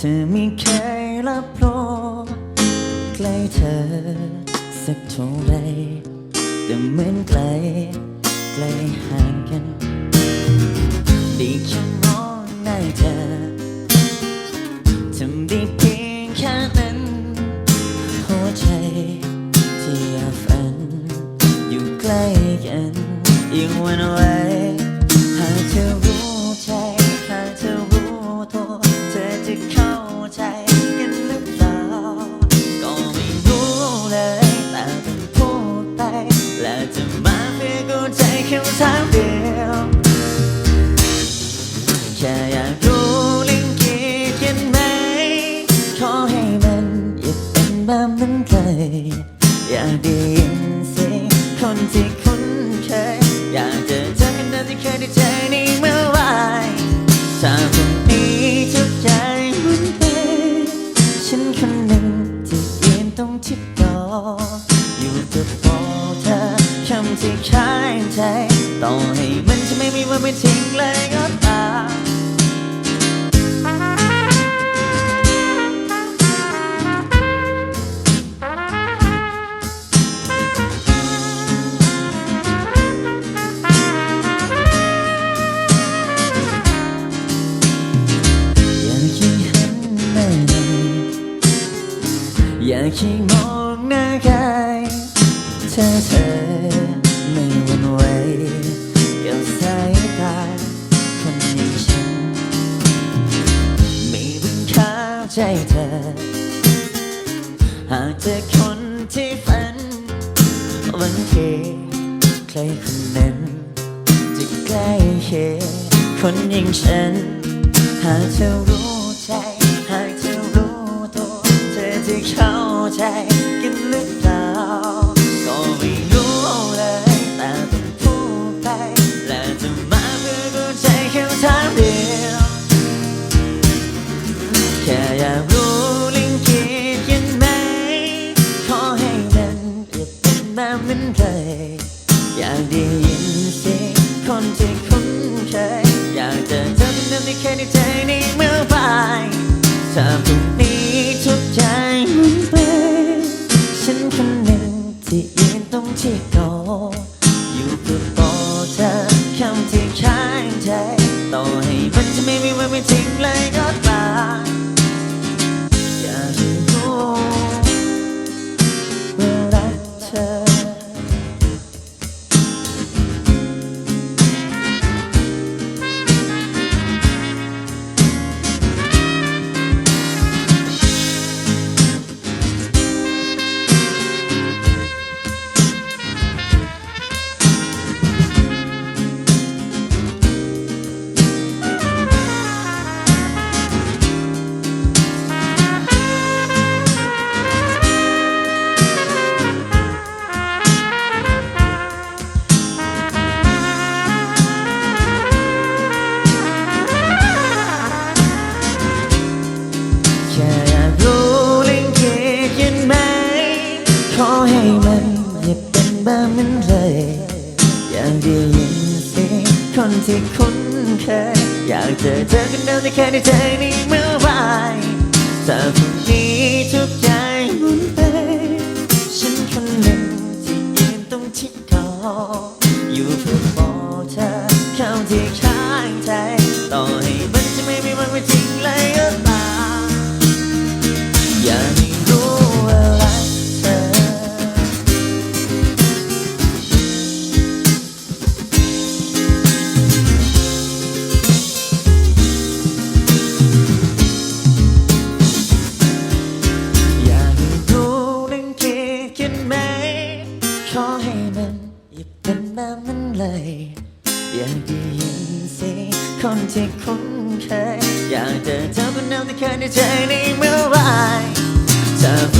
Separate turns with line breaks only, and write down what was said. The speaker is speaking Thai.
เธอไม่เคยรับรู้ใกล้เธอสักเท่าไรแต่เหมือนไกลไกลห่างกันได้แค่มองหน้าเธอทำได้เพียงแค่นั้นหัวใจที่อยากฝันอยู่ใกล้กันยังวันไหว อยากได้ยินเสียงคนที่คุ้นเคยอยากจะเจอกันเดิมที่เคยได้เจอในเมื่อวานถ้าพรุ่งนี้ทุกอย่างหมุนไปฉันคนหนึ่งที่ยืนตรงที่รออยู่กับโอเธอคำที่ค้างใจต่อให้มันจะไม่มีวันไม่ทิ้งเลยก็ตาม อยากให้มองหน้ากายเธอเธอไม่หวั่นไหวกับสายตาคนอย่างฉัน ไม่เพิ่งข้าใจเธอ หากเจอคนที่ฝันวันทีใครคนนั้น จะใกล้เคียงคนอย่างฉัน หากเธอรู้ ใจกันหรือเปล่า ก็ไม่รู้เลย แต่ต้องพูดไปและจะมาเพื่อเข้าใจแค่ทางเดียวแค่อยากรู้ลิงเกียดกันไหมขอให้มันอย่าเป็นแบบนั้นเลยอยากได้ยินเสียงคนที่คุ้นเคยอยากจะเจอคนเดิมที่เคยได้เจในเมื่อวานถ้าพรุ่งนี้ นึ่งที่ยืน เป็นแบบนั้นไร อยากได้ยินเสียงคนที่คุ้นเคยอยากเจอเธอคนเดิมที่เคยได้เจอในเมื่อวานถ้าพรุ่งนี้ทุก เลย อยากได้ยินเสียงคนที่คุ้นเคย อยากเจอเธอคนเดิมที่เคยได้เจอในเมื่อวานถ้า